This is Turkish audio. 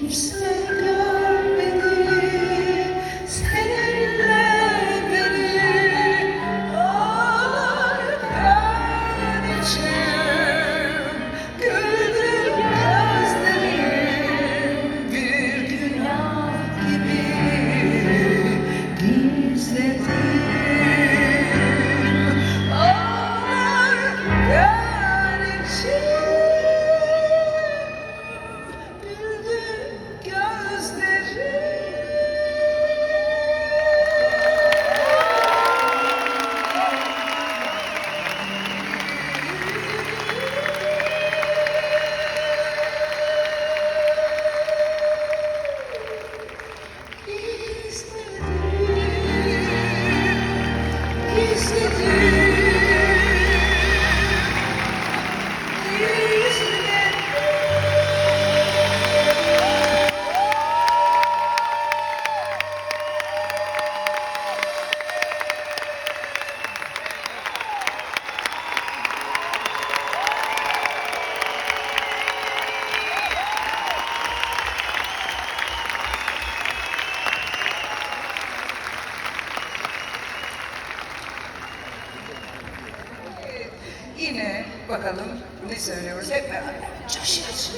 You're so Yine bakalım ne söylüyoruz hep beraber. Coşuyoruz.